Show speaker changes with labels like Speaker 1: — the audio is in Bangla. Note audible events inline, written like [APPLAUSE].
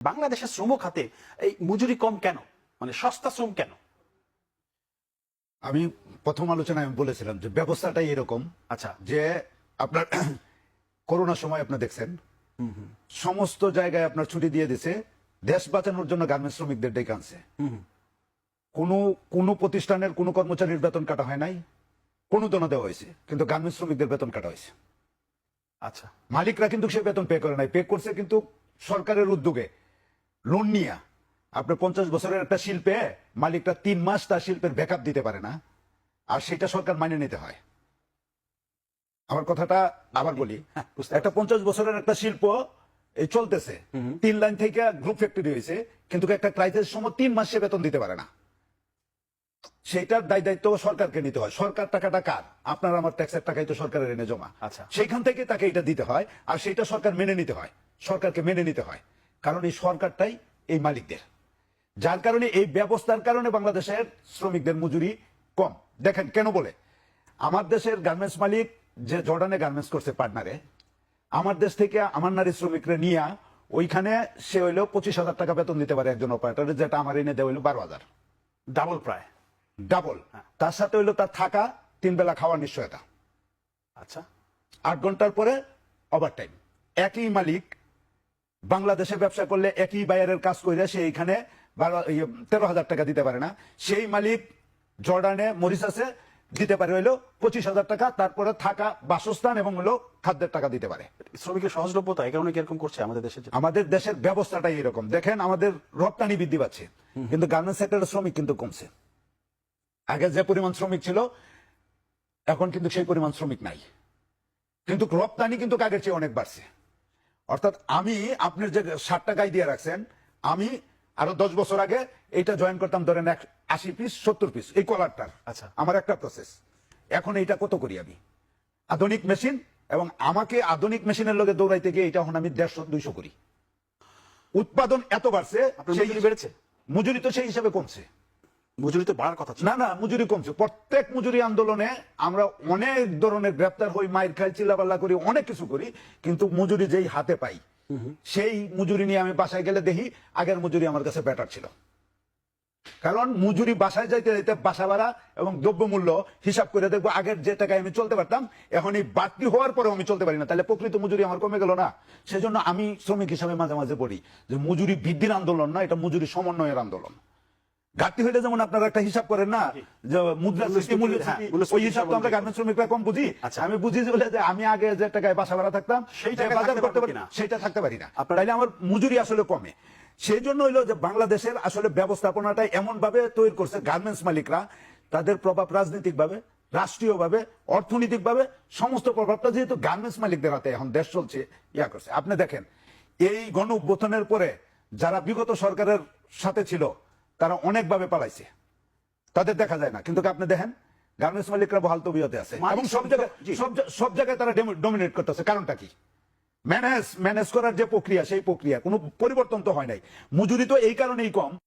Speaker 1: বাংলাদেশের শ্রম খাতে এই মজুরি কম কেন? মানে সস্তা শ্রম কেন?
Speaker 2: আমি প্রথম আলোচনায় আমি বলেছিলাম যে ব্যবস্থাটাই এরকম
Speaker 1: আচ্ছা।
Speaker 2: যে আপনার [COUGHS] করোনার সময় আপনি দেখছেন। সমস্ত জায়গায় আপনার ছুটি দিয়ে দিছে দেশ বাঁচানোর জন্য গার্মেন্টস শ্রমিকদের ডেকে আনছে। কোনো কোনো প্রতিষ্ঠানের কোনো কর্মচারীর বেতন কাটা হয় নাই কোনো দোনা দেওয়া হয়েছে কিন্তু গার্মেন্টস শ্রমিকদের বেতন কাটা হয়েছে।
Speaker 1: আচ্ছা।
Speaker 2: মালিকরা কিন্তু সে বেতন পে করে নাই পে করছে কিন্তু সরকারের উদ্যোগে। লোন নিয়ে আপনার পঞ্চাশ বছরের একটা শিল্পে মালিকটা তিন মাস তার শিল্পের ব্যাকআপ দিতে পারে না। আর সেটা সরকার মাইনে নিতে হয়। আমার কথাটা আবার বলি একটা পঞ্চাশ বছরের একটা শিল্প এই চলতেছে। তিন লাইন থেকে গ্রুপ ফ্যাক্টরি হয়েছে কিন্তু একটা ক্রাইসিস সময় তিন মাস বেতন দিতে পারে না। সেটার দায় দায়িত্ব সরকারকে নিতে হয়। সরকার টাকাটা কার? আপনার আমার ট্যাক্সের টাকাই তো সরকারের এনে জমা।
Speaker 1: আচ্ছা।
Speaker 2: সেইখান থেকে তাকে এটা দিতে হয় আর সেটা সরকার মেনে নিতে হয়। সরকারকে মেনে নিতে হয়। কারণ এই সরকারটাই এই মালিকদের। যার কারণে এই ব্যবস্থার কারণে বাংলাদেশের শ্রমিকদের মজুরি কম। দেখেন কেন বলে? আমার দেশের গার্মেন্টস মালিক যে জর্ডানে গার্মেন্টস করছে পার্টনারে আমার দেশ থেকে আমার নারী শ্রমিকরা নিয়ে ওইখানে সে হইল পঁচিশ হাজার টাকা বেতন দিতে পারে একজন অপারেটর যেটা আমার এনে দেওয়া হইল বারো হাজার।
Speaker 1: ডাবল প্রায়।
Speaker 2: ডাবল তার সাথে হইল তার থাকা তিন বেলা খাওয়ার নিশ্চয়তা।
Speaker 1: আচ্ছা।
Speaker 2: আট ঘণ্টার পরে ওভার টাইম একই মালিক বাংলাদেশে ব্যবসা করলে একই বায়ারের কাজ করে সে এখানে ইয়ে, তেরো হাজার টাকা দিতে পারে না। সেই মালিক জর্ডানে মরিসাসে দিতে পারে হইল পঁচিশ হাজার টাকা তারপরে থাকা বাসস্থান এবং হলো খাদ্যের টাকা দিতে পারে।
Speaker 1: শ্রমিকের সহজলভ্যতা এই কারণে কীরকম করছে আমাদের দেশে
Speaker 2: আমাদের দেশের ব্যবস্থাটাই এরকম। দেখেন আমাদের রপ্তানি বৃদ্ধি পাচ্ছে কিন্তু গার্মেন্টস সেক্টরের শ্রমিক কিন্তু কমছে। আগে যে পরিমাণ শ্রমিক ছিল এখন কিন্তু সেই পরিমাণ শ্রমিক নাই। কিন্তু রপ্তানি কিন্তু আগের চেয়ে অনেক বাড়ছে। অর্থাৎ আমি আপনার যে ষাট টাকায় দিয়ে রাখছেন আমি আরও দশ বছর আগে এটা জয়েন করতাম ধরেন এক আশি পিস সত্তর পিস এই কলারটার
Speaker 1: আচ্ছা।
Speaker 2: আমার একটা প্রসেস এখন এইটা কত করি আমি? আধুনিক মেশিন এবং আমাকে আধুনিক মেশিনের লগে দৌড়াইতে গিয়ে এটা এখন আমি দেড়শো দুইশো করি। উৎপাদন এত বাড়ছে সেই
Speaker 1: বেড়েছে?
Speaker 2: মজুরি তো সেই হিসাবে কমছে।
Speaker 1: মজুরি তো বাড়ার কথা
Speaker 2: না না মজুরি কমছে। প্রত্যেক মজুরি আন্দোলনে আমরা অনেক ধরনের গ্রেপ্তার হই মাইর খাই চিল্লাপাল্লা করি অনেক কিছু করি কিন্তু মজুরি যেই হাতে পাই সেই মজুরি নিয়ে আমি বাসায় গেলে দেখি আগের মজুরি আমার কাছে বেটার ছিল। কারণ মজুরি বাসায় যাইতে যাইতে বাসা ভাড়া এবং দ্রব্যমূল্য হিসাব করে দেখব আগের যে টাকায় আমি চলতে পারতাম এখন এই বাড়তি হওয়ার পরেও আমি চলতে পারি না। তাহলে প্রকৃত মজুরি আমার কমে গেল না। সেজন্য আমি শ্রমিক হিসাবে মাঝে মাঝে পড়ি যে মজুরি বৃদ্ধির আন্দোলন না এটা মজুরি সমন্বয়ের আন্দোলন। ঘাটতি হইলে যেমন আপনারা একটা হিসাব করেন না যে মুদ্রাস্ফীতি মূল্যস্ফীতি
Speaker 1: হ্যাঁ, মূল্যস্ফীতি
Speaker 2: ওই হিসাব তো আমরা গার্মেন্টস শ্রমিকরা কম বুঝি।
Speaker 1: আচ্ছা।
Speaker 2: আমি বুঝি যে বলে যে আমি আগে যে টাকায় বাসা ভাড়া থাকতাম
Speaker 1: সেই
Speaker 2: টাকায় বাজার করতে পারি
Speaker 1: কিনা?
Speaker 2: সেটা থাকতে পারি না। তাইলে আমার মজুরি আসলে কমে। সেই জন্য হইল যে বাংলাদেশের আসলে ব্যবস্থাপনাটা এমন ভাবে তৈরি করছে গার্মেন্টস মালিকরা তাদের প্রভাব রাজনৈতিক ভাবে রাষ্ট্রীয় ভাবে অর্থনৈতিক ভাবে সমস্ত প্রভাবটা যেহেতু গার্মেন্টস মালিকদের হাতে এখন দেশ চলছে ইয়া করছে। আপনি দেখেন এই গণ উত্থানের পরে যারা বিগত সরকারের সাথে ছিল তারা অনেকভাবে পালাইছে। তাদের দেখা যায় না। কিন্তু আপনি দেখেন গার্মেন্টস মালিকরা বহাল তবিয়তে আছে। এবং সব জায়গায় সব জায়গায় তারা ডমিনেট করতেছে। কারণটা কি? ম্যানেজ ম্যানেজ করার যে প্রক্রিয়া সেই প্রক্রিয়া কোনো পরিবর্তন তো হয় নাই। মজুরি তো এই কারণেই কম।